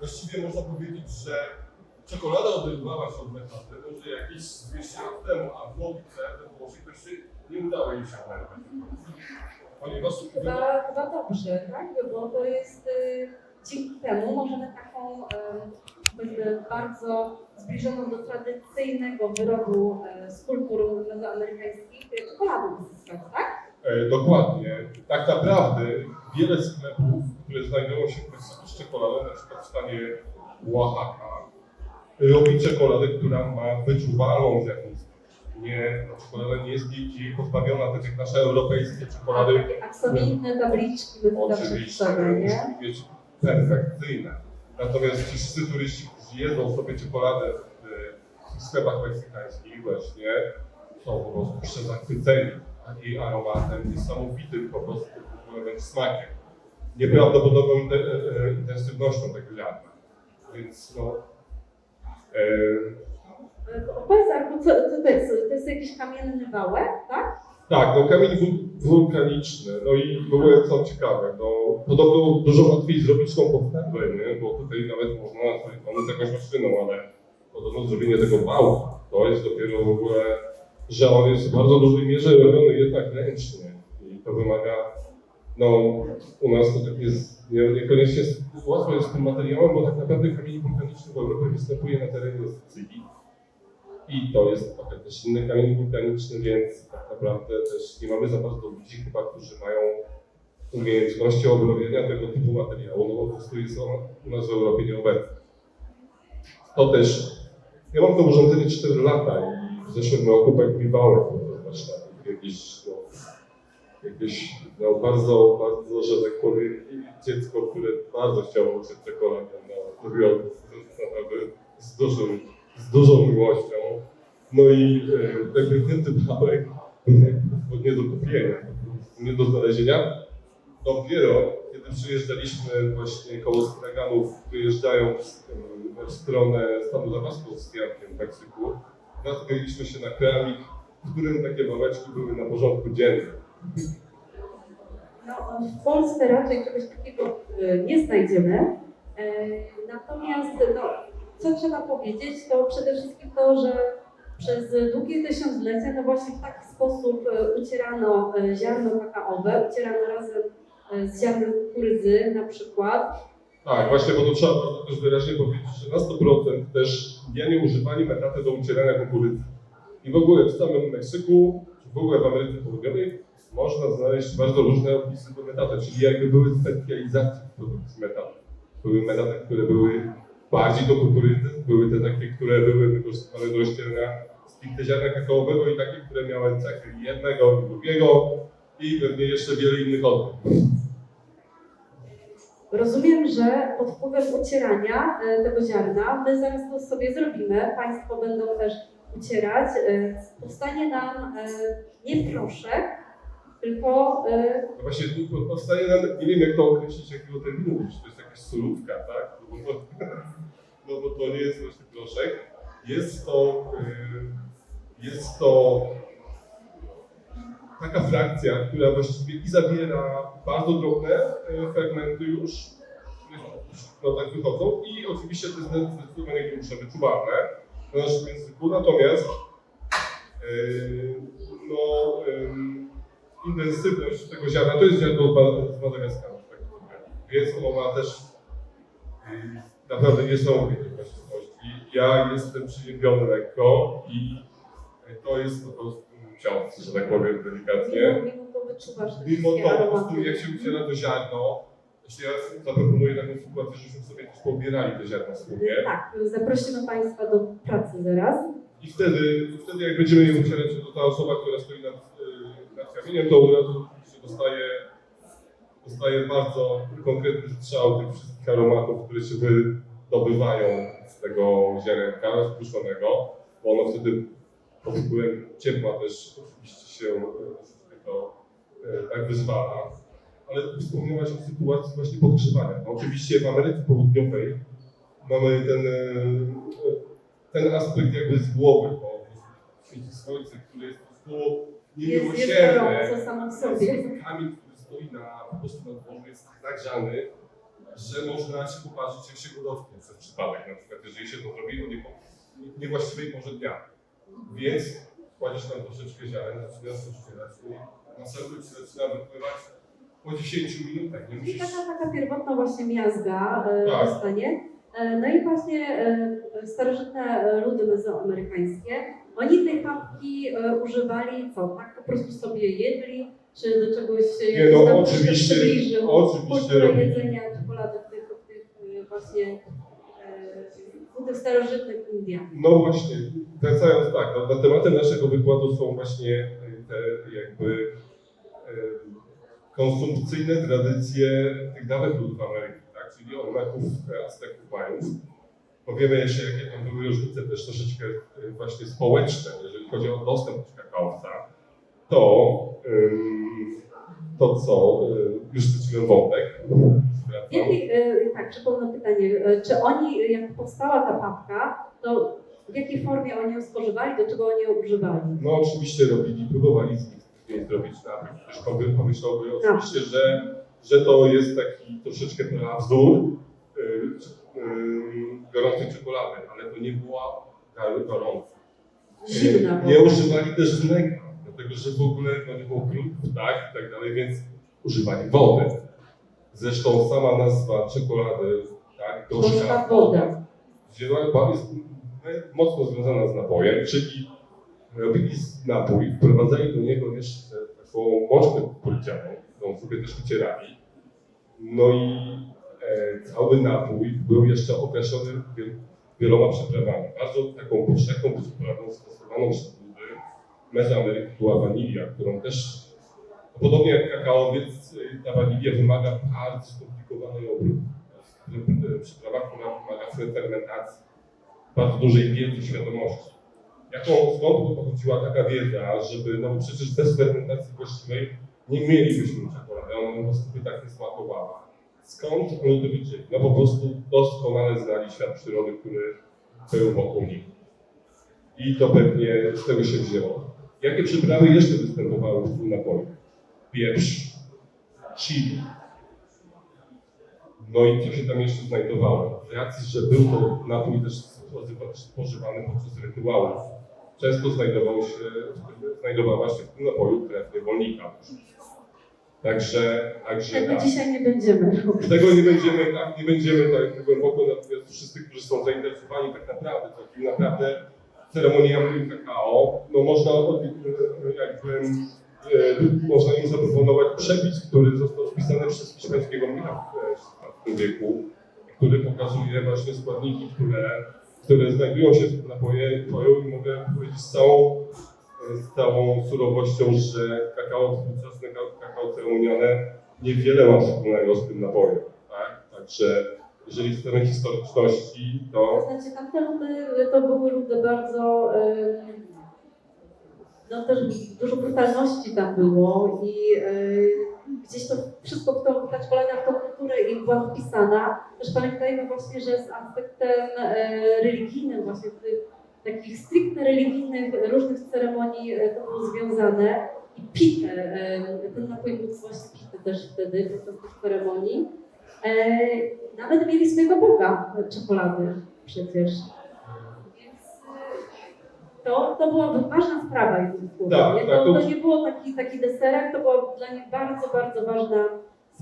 właściwie można powiedzieć, że czekolada oderwała się od metaty może jakieś 200 lat temu, a w logice we Włoszech się nie udało jej się oderwać. Ponieważ Chyba, chyba dobrze, tak? Bo to jest y, dzięki temu możemy taką y, powiedzmy bardzo zbliżoną do tradycyjnego wyrobu y, z kultur mezoamerykańskich czekoladę uzyskać, tak? E, dokładnie. Tak naprawdę wiele sklepów, które znajdują się w Czekoladą, na przykład w stanie Oaxaca, robi czekoladę, która ma wyczuwalną zjawisko. Nie, no, czekolada nie jest jej pozbawiona, tak jak nasze europejskie czekolady, Takie aksamitne tabliczki my tu zawsze oczywiście muszą być perfekcyjne. Natomiast ci wszyscy turyści, którzy jedzą sobie czekoladę w, w sklepach meksykańskich właśnie, są po prostu przezachwyceni jej aromatem, niesamowitym po prostu wręcz smakiem. Nieprawdopodobną inte, e, e, intensywnością tego ziarna. Więc no, e, Powiedz, Arku, co, co to jest? To jest jakiś kamienny wałek, tak? Tak, no kamień wul- wulkaniczny, no i w ogóle co ciekawe, no podobno dużo łatwiej zrobić tą postawę, nie? bo tutaj nawet można pomóc jakąś maszyną, ale podobno zrobienie tego wałka, to jest dopiero w ogóle, że on jest w bardzo dużej mierze robiony jednak ręcznie i to wymaga, no u nas to tak jest, nie, niekoniecznie łatwo z tym materiałem, bo tak naprawdę kamień wulkaniczny w Europie występuje na terenie Sycylii. I to jest trochę też inny kamień wulkaniczny, więc tak naprawdę też nie mamy za bardzo ludzi chyba, którzy mają umiejętności obrobienia tego typu materiału, no bo po prostu jest on u nas w Europie nieobecny. To też, ja mam to urządzenie 4 lata i w zeszłym roku pękliwałem podczas warsztatów. Jakieś, no, jakieś no, bardzo, bardzo, że tak powiem, dziecko, które bardzo chciało uczyć czekoladę, no, robiło z dużym z dużą miłością. No i e, ten pięknięty wałek, nie do kupienia, nie do znalezienia. Dopiero kiedy przyjeżdżaliśmy właśnie koło straganów, wyjeżdżając e, w stronę stanu Damasku z Jankiem w Meksyku, natknęliśmy się na keramik, w którym takie wałeczki były na porządku dziennym. No, w Polsce raczej czegoś takiego y, nie znajdziemy. E, Natomiast no, co trzeba powiedzieć, to przede wszystkim to, że przez długie tysiąclecia no właśnie w taki sposób e, ucierano e, ziarno kakaowe, ucierano razem e, z ziarnem kukurydzy na przykład. Tak, właśnie, bo to trzeba bardzo też wyraźnie powiedzieć, że na 100% też ja nie używali metaty do ucierania kukurydzy. I w ogóle w samym Meksyku, ogóle w Ameryce Południowej można znaleźć bardzo różne opisy do metaty, czyli jakby były specjalizacje w produkcji metaty. Były metaty, które były bardziej do kukurydzy, były te takie, które były wykorzystywane do rozcierania stricte ziarna kakaowego i takie, które miały cechy jednego i drugiego i pewnie jeszcze wiele innych odmian. Rozumiem, że pod wpływem ucierania e, tego ziarna, my zaraz to sobie zrobimy, Państwo będą też ucierać, e, powstanie nam e, nie proszek, tylko e, No właśnie tu powstaje nawet, nie wiem jak to określić, jakiego terminu użyć, to jest jakaś solówka, tak? No bo to, no bo to nie jest właśnie proszek. Jest to, y, jest to taka frakcja, która właściwie i zawiera bardzo drobne y, fragmenty już, no tak wychodzą i oczywiście to jest zdecydowanie grubsze, wyczuwalne w naszym języku, natomiast y, no, ym, intensywność tego ziarna, to jest ziarno z Madagaskaru, tak więc ono ma też yy, naprawdę niesamowite właściwości. Ja jestem przyziemiony lekko i to jest po prostu cios, że tak powiem delikatnie. mimo, to wyczuwasz Mimo to po prostu jak się uciera to ziarno, jeśli ja zaproponuję taką sytuację, żebyśmy sobie też pobierali te ziarna wspólnie. Tak, zaprosimy Państwa do pracy zaraz. I wtedy, wtedy jak będziemy je ucierać, to ta osoba, która stoi nad, y, nad kamieniem, to od razu się dostaje, dostaje bardzo konkretny strzał tych wszystkich aromatów, które się wydobywają z tego ziarenka spuszonego, bo ono wtedy pod wpływem ciepła też oczywiście się y, to y, tak wyzwala. Ale wspomniałaś o sytuacji właśnie podgrzewania. No, oczywiście w Ameryce Południowej mamy ten y, ten aspekt jakby z głowy, bo świeci słońce, które jest po prostu niemiłosierne. Jest kamień, który stoi na, po prostu na dworzu, jest zagrzany że można się poparzyć, jak się go dotknie przez przypadek, na przykład jeżeli się to zrobi o nieko- niewłaściwej porze dnia. Więc kładziesz tam troszeczkę ziaren, zaczynasz rozcierać i następnie ci zaczyna wypływać po 10 minutach, nie musisz... taka, taka pierwotna właśnie miazga e, Tak. powstanie. E, No i właśnie e, starożytne ludy mezoamerykańskie, oni tej papki używali co, tak po prostu sobie jedli, czy do czegoś e, Nie, no, oczywiście- przybliżył oczywiście jedzenia czekolady w tych, w tych właśnie u tych starożytnych Indiach. No właśnie, wracając tak, no, na tematem naszego wykładu są właśnie te jakby konsumpcyjne tradycje tych dawnych ludów Ameryki, tak? czyli Olmeków, Azteków, Majów. Powiemy jeszcze, jakie tam były różnice też troszeczkę y, właśnie społeczne, jeżeli chodzi o dostęp do kakaowca. To, ym, to co, y, już straciłem wątek. Jakiej, e, tak, przypomnę pytanie, e, czy oni, jak powstała ta papka, to w jakiej formie oni ją spożywali, do czego oni ją używali? No oczywiście robili, próbowali z niej zrobić napój. Też pomy- pomyślałby oczywiście, że, że to jest taki troszeczkę na wzór y, y, gorącej czekolady, ale to nie była gorąca. Zimna. Y, Nie używali też mleka, dlatego że w ogóle no, nie było krów, tak i tak dalej, więc używali wody. Zresztą sama nazwa czekolady, tak, Gorzka gorzka woda. wzięła, jest mocno związana z napojem, czyli robili napój, wprowadzali do niego jeszcze taką mączkę kukurydzianą, którą sobie też wycierali. No i e, cały napój był jeszcze okraszony wiel- wieloma przyprawami. Bardzo taką powszechną przyprawą stosowaną przez ludy Mezoameryki była wanilia, którą też, podobnie jak kakaowiec, y, ta wanilia wymaga bardzo skomplikowanej obróbki. Przyprawa, która wymaga fermentacji bardzo dużej wiedzy, świadomości. Jaką, skąd pochodziła taka wiedza, żeby, no przecież bez fermentacji właściwej nie mielibyśmy czekolady, ona po prostu by tak nie smakowała. Skąd wiedzieli? No po prostu doskonale znali świat przyrody, który był wokół nich. I to pewnie z tego się wzięło. Jakie przyprawy jeszcze występowały w tym napoju? Pieprz, chili, no i co się tam jeszcze znajdowało? Z racji, że był to napój też spożywa- spożywany podczas rytuałów, często znajdował się, znajdowała się w tym napoju krew niewolnika. Także, także Tego tak. dzisiaj nie będziemy robić. Tego nie będziemy, tak, nie będziemy tak głęboko, natomiast wszyscy, którzy są zainteresowani tak naprawdę takim naprawdę ceremoniami kakao, no można od- jakby e, można im zaproponować przepis, który został spisany przez hiszpańskiego mnicha w XVII wieku, który pokazuje właśnie składniki, które, które znajdują się w napoje i mogę powiedzieć z całą, z całą surowością, że kakao współczesne, ka- kakao ceremonialne niewiele ma wspólnego z tym napojem. Tak? Także jeżeli chcemy historyczności, to Znaczy tamte ludy to były ludy bardzo, no też dużo brutalności tam było i e, gdzieś to wszystko w tą, ta czekolada w tą kulturę im była wpisana. Też pamiętajmy właśnie, że z aspektem e, religijnym właśnie tych takich stricte religijnych różnych ceremonii e, to było związane i pitę, e, ten napój był właśnie pity też wtedy podczas tych ceremonii. E, nawet mieli swojego Boga czekolady przecież. Więc e, to, to była ważna sprawa jednym słowem. Tak, tak, To, to- to nie było taki, taki deserek, to była dla nich bardzo, bardzo ważna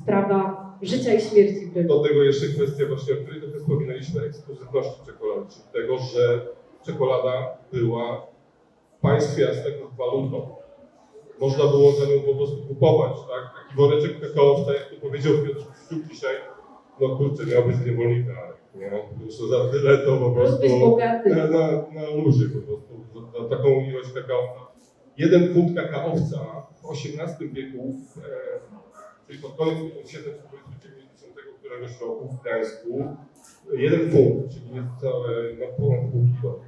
sprawa życia i śmierci do tego jeszcze kwestia właśnie, o której trochę wspominaliśmy, ekskluzywności czekolady, czyli tego, że czekolada była w państwie Azteków walutą. Można było za nią po prostu kupować, tak? Taki woreczek kakaowca, jak to powiedział Piotr Szczuk dzisiaj, no kurczę, miał być niewolnika, ale nie, już za tyle to po prostu... Na, na, na luzie po prostu, za, za taką ilość kakaowca. Jeden funt kakaowca w XVIII wieku, e, czyli pod koniec 1790 któregoś roku w Gdańsku, jeden funt, czyli niecałe, no ponad pół kilo,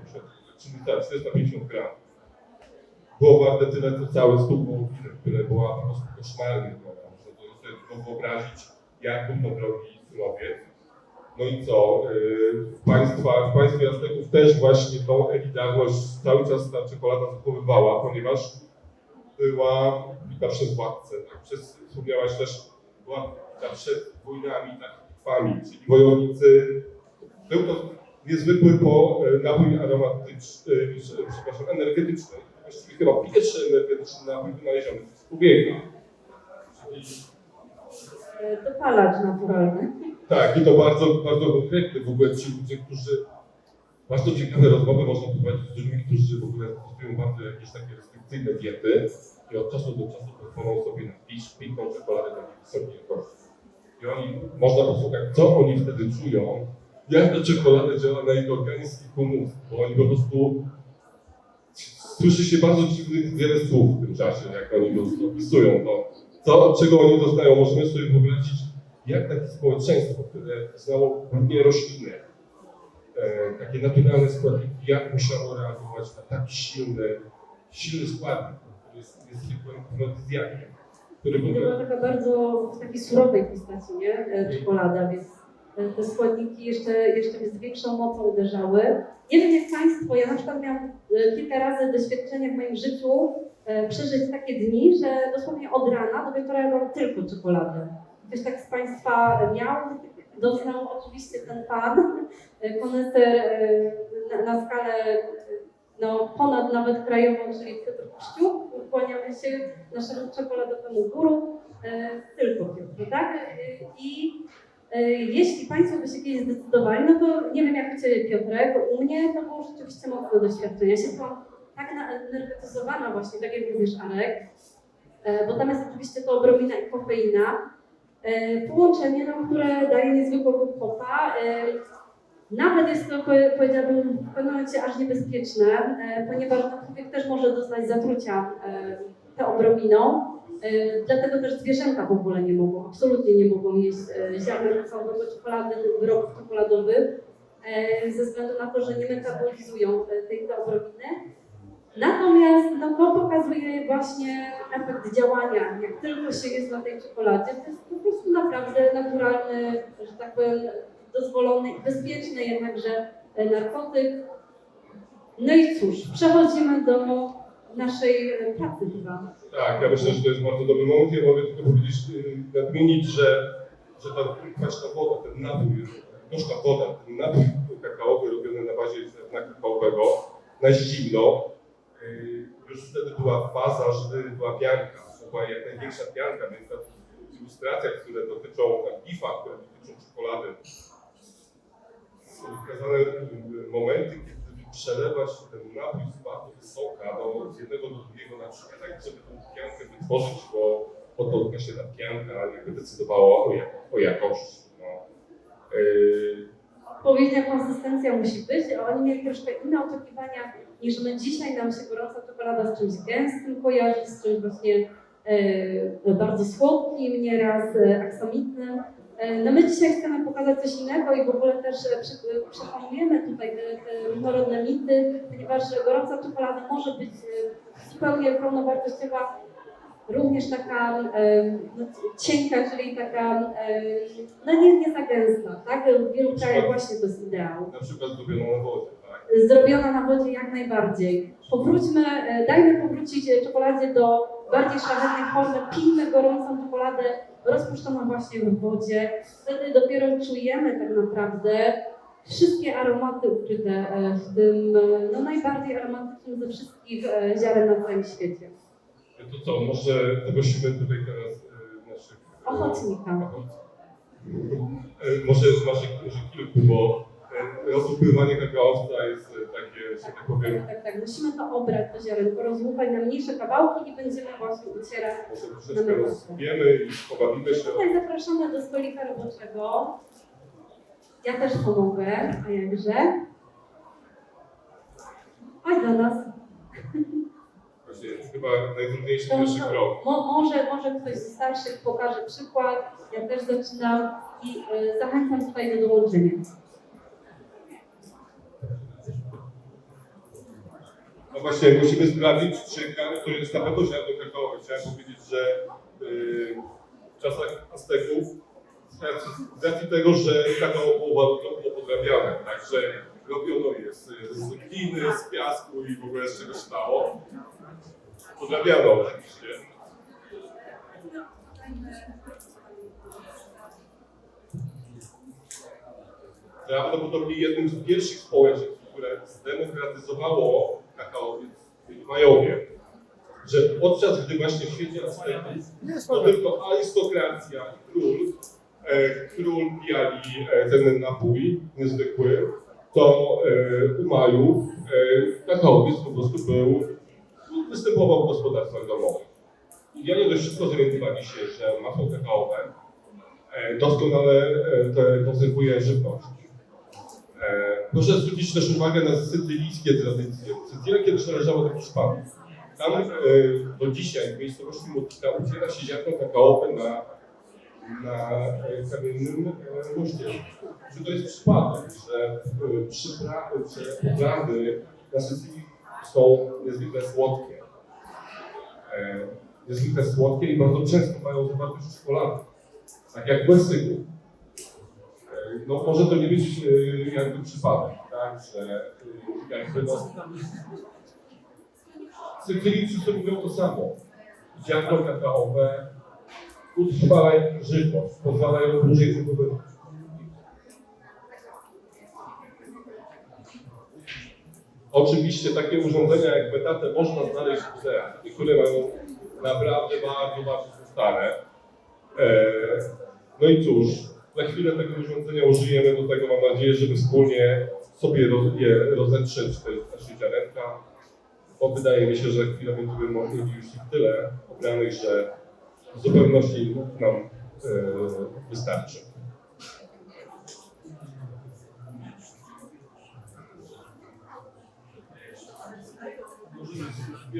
czyli tak, 450 gram. Było warte tyle, co stóp wołowiny, które była po prostu koszmarnie droga. Można sobie tylko wyobrazić, jak był to drogi surowiec. No i co? Yy, W, państwa, w państwie Azteków też właśnie tą elitarność cały czas ta czekolada zachowywała, ponieważ była bita przez władcę. Tak? Przez, wspomniałaś też, była bita przed wojnami, tak? kwami, czyli wojownicy. Był to niezwykły po e, napój aromatyczny, e, przepraszam, energetyczny. Właściwie chyba pierwszy energetyczny napój wynaleziony przez człowieka. Czyli E, Dopalacz naturalny. tak, i to bardzo, bardzo konkretny w ogóle ci ludzie, którzy bardzo ciekawe rozmowy można prowadzić z ludźmi, którzy w ogóle stosują bardzo jakieś takie restrykcyjne diety i od czasu do czasu pozwolą sobie na pisz, pitną czekoladę takiej wysokiej jakości. I oni, można posłuchać, co oni wtedy czują, jak ta czekolada działa na ich organizm i bo oni po prostu słyszy się bardzo dziwnych wiele słów w tym czasie, jak oni prostu opisują to, co, czego oni doznają. Możemy sobie wyobrazić, jak takie społeczeństwo, które znało głównie rośliny, takie naturalne składniki, jak musiało reagować na tak silny, silny składnik, który jest, jest zwykłym afrodyzjakiem, który w była taka bardzo w takiej surowej postaci, nie? E, Czekolada, więc e, te składniki jeszcze, jeszcze z większą mocą uderzały. Nie wiem jak Państwo, ja na przykład miałam e, kilka razy doświadczenie w moim życiu e, przeżyć takie dni, że dosłownie od rana do wieczora jadłam tylko czekoladę. Ktoś tak z Państwa miał, doznał oczywiście ten pan, koneser na, na skalę no, ponad nawet krajową, czyli Piotr Kościół. Kłaniamy się naszemu czekoladowemu guru, e, tylko Piotr, tak? I e, jeśli Państwo by się kiedyś zdecydowali, no to nie wiem jak u Ciebie Piotrek, u mnie to było rzeczywiście mocne doświadczenie. Ja się czułam tak naenergetyzowana właśnie, tak jak mówisz Arek, e, bo tam jest oczywiście to obrobina i kofeina. E, Połączenie, no, które daje niezwykłego popa. E, Nawet jest to, powie- powiedziałabym, w pewnym momencie aż niebezpieczne, e, ponieważ no, człowiek też może doznać zatrucia e, tą obrobiną. Dlatego też zwierzęta w ogóle nie mogą, absolutnie nie mogą jeść ziarna całego czekolady, wyrobów czekoladowych, ze względu na to, że nie metabolizują tej tej obrobiny. Natomiast no, to pokazuje właśnie efekt działania. Jak tylko się jest na tej czekoladzie, to jest po prostu naprawdę naturalny, że tak powiem, dozwolony bezpieczny jednakże e, narkotyk. No i cóż, przechodzimy do naszej e, pracy chyba. Tak, ja myślę, że to jest bardzo dobry moment. Ja mogę tylko powiedzieć, y, nadmienić, że, że ta kwaśna woda, ten napój, gorzka woda, ten napój kakaowy robiony na bazie zerna kakaowego, na zimno, już wtedy była faza, żeby była pianka, żeby była jak największa pianka, więc na ilustracjach, które dotyczą, na gifach, które dotyczą czekolady, są wskazane momenty, kiedy przelewać ten napój z bardzo wysoka z jednego do drugiego na przykład, tak żeby tą piankę wytworzyć, bo po to właśnie ta pianka jakby decydowała o, jak, o jakości. No. Yy, Odpowiednia konsystencja musi być, a oni mieli troszkę inne oczekiwania niż my dzisiaj. Nam się gorąca czekolada z czymś gęstym kojarzy, z czymś właśnie e, bardzo słodkim, nieraz e, aksamitnym. E, No my dzisiaj chcemy pokazać coś innego i w ogóle też przekonujemy tutaj te, te różnorodne mity, ponieważ gorąca czekolada może być zupełnie pełnowartościowa, również taka no, cienka, czyli taka no nie, nie za gęsta, tak? W wielu krajach właśnie to jest ideał. na przykład zrobiono na wodzie, tak? Zrobiona na wodzie jak najbardziej. Powróćmy, e, dajmy powrócić e, czekoladzie do bardziej szlachetnej formy, pijmy gorącą czekoladę rozpuszczoną właśnie w wodzie. Wtedy dopiero czujemy tak naprawdę wszystkie aromaty ukryte e, w tym no, najbardziej aromatycznym ze wszystkich ziaren na całym świecie. To co, może zaprosimy tutaj teraz e, naszych... e, Ochotnika. E, Może, może, może kilku, bo e, rozpływanie kakaowca jest takie, że tak powiem, Tak, tak, tak. Musimy to obrać to ziarenko, rozłupać na mniejsze kawałki i będziemy właśnie ucierać może troszeczkę rozwiemy i pobawimy się. Tutaj zapraszamy do stolika roboczego. Ja też pomogę, a jakże? Chodź do nas. Chyba najtrudniejszy To, pierwszy krok. mo, może, może ktoś z starszych pokaże przykład. Ja też zaczynam i y, zachęcam tutaj do dołączenia. No właśnie, musimy sprawdzić, czy to jest na pewno kakaowe. Chciałem powiedzieć, że yy, w czasach Azteków, z racji, tego, że kakao było bardzo było podrabiane, także robiono je z, z gliny, z piasku i w ogóle z czego się Podrabiano oczywiście. prawdopodobnie jednym z pierwszych społeczeństw, które zdemokratyzowało kakaowiec w Majowie. Że podczas gdy właśnie w świecie Azteków to tylko arystokracja i król, e, król pijali e, ten napój niezwykły, to e, u Majów e, kakaowiec po prostu był, występował w gospodarstwach domowych. Indianie dość szybko zorientowali się, że masło kakaowe doskonale e, konserwuje żywność. E, Proszę zwrócić też uwagę na sycylijskie tradycje. Sycylia kiedyś należała do Hiszpanii. Tam e, do dzisiaj w miejscowości Mutka uciera się ziarno kakaowe na, na kamiennym moście. Czy to jest przypadek, że przyprawy, że potrawy na Sycylii są niezwykle słodkie. Niezwykle słodkie i bardzo często mają zawartość czekolady. Tak jak w Meksyku. E, No może to nie być e, jakby przypadek, tak, że e, jakby no, Sycylijczycy mówią to samo. Ziarno kakaowe utrwala żywność, pozwalają dłużej przebywać. Oczywiście takie urządzenia jak metate można znaleźć w muzeach. Niektóre mają naprawdę bardzo, bardzo stare. E, No i cóż, za chwilę tego urządzenia użyjemy do tego, mam nadzieję, żeby wspólnie sobie je rozetrzeć, te nasze ziarenka, bo wydaje mi się, że chwilę będziemy mogli już ich tyle obranych, że w zupełności nam e, wystarczy. Już.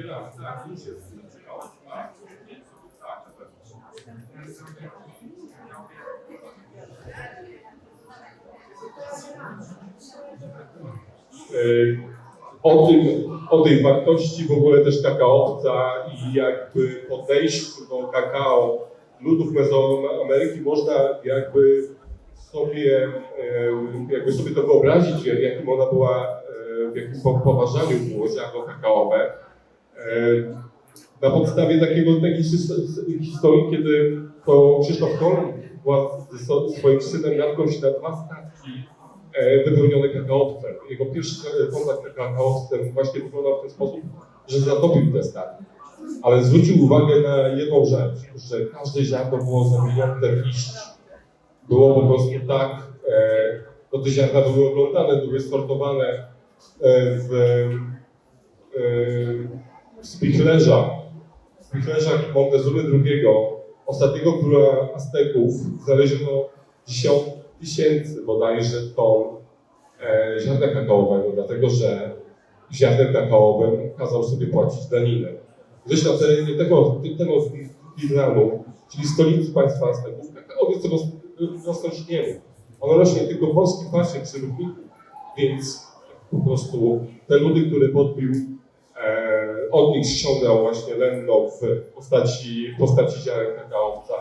E, o, tym, o tej wartości w ogóle też kakaowca i jakby podejściu do kakao ludów Mezoameryki można jakby sobie, e, jakby sobie to wyobrazić, w jakim ona była, e, w jakim po- poważaniu było ziarno kakaowe. E, Na podstawie takiego, takiej his- historii, kiedy to Krzysztof wraz ze swoim synem się na dwa statki e, wypełnione kakaowcem. Jego pierwszy e, kontakt z właśnie wyglądał w ten sposób, że zatopił te statki. Ale zwrócił uwagę na jedną rzecz, że każde ziarno było zawinięte w liść. Było po prostu tak, no te ziarna były oglądane, były sortowane w, w spichlerzach, w spichlerzach Montezumy II, ostatniego króla Azteków, znaleziono dziesiąt tysięcy bodajże ton e, ziarna kakaowego, dlatego że ziarnem kakaowym kazał sobie płacić daninę. Gdyż na terenie tego, tego Iranu, czyli stolicy państwa Azteków, kakaowiec ros- rosnąć nie mógł. On rośnie tylko w polskim pasie przyrówniku, więc po prostu te ludy, które podbił, e, od nich ściągał właśnie lenno w postaci, w postaci ziaren kakaowca.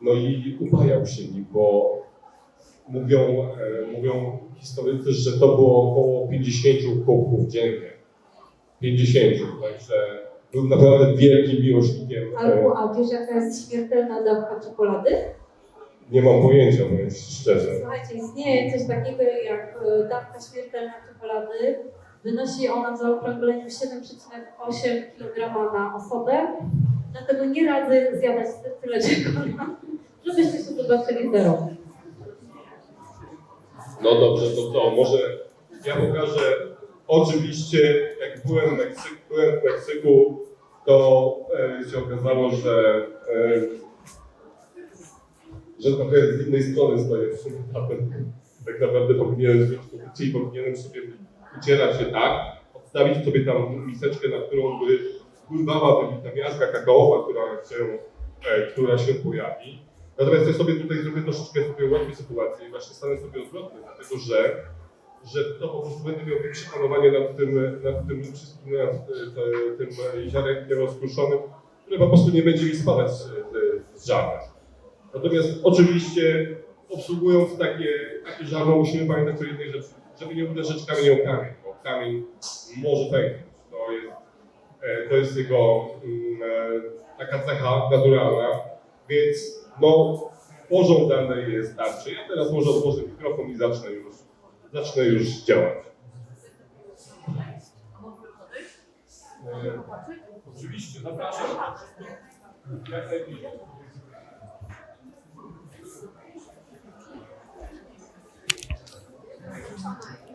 No i upajał się nim, bo mówią, e, mówią historycy, że to było około 50 kubków dziennie. 50, także był naprawdę wielkim miłośnikiem. e, Albo, a wiesz jaka jest śmiertelna dawka czekolady? Nie mam pojęcia, mówiąc szczerze. Słuchajcie, istnieje coś takiego jak e, dawka śmiertelna czekolady. Wynosi ona w zaokrągleniu 7,8 kg na osobę. Dlatego nie radzę zjadać tyle czekolady, żebyście się zobaczyli zero. No dobrze, to co? Może ja pokażę. Oczywiście, jak byłem w Meksyku, byłem w Meksyku to e, się okazało, że, e, że trochę z innej strony stoję etapem. Tak naprawdę powinienem to, czyli powinienem sobie wycierać się tak, odstawić sobie tam miseczkę, na którą by wpływała ta miazga kakaowa, która się, e, która się pojawi. Natomiast ja sobie tutaj zrobię troszeczkę sobie ułatwię sytuację i właśnie stanę sobie odwrotnie, dlatego że, że to po prostu będę miał większe panowanie nad tym, nad tym wszystkim, nad e, tym ziarenkiem rozkruszonym, które po prostu nie będzie mi spadać z, z, z żarna. Natomiast oczywiście obsługując takie, takie żarno musimy pamiętać o jednej rzeczy, żeby nie uderzyć kamień o kamień, bo kamień może pęknąć. To jest, e, to jest jego mm, e, taka cecha naturalna, więc no pożądane jest tarczy. Ja teraz może odłożę mikrofon i zacznę już zacznę już działać. Oczywiście, zapraszam. Jak najbliżej. profissionais.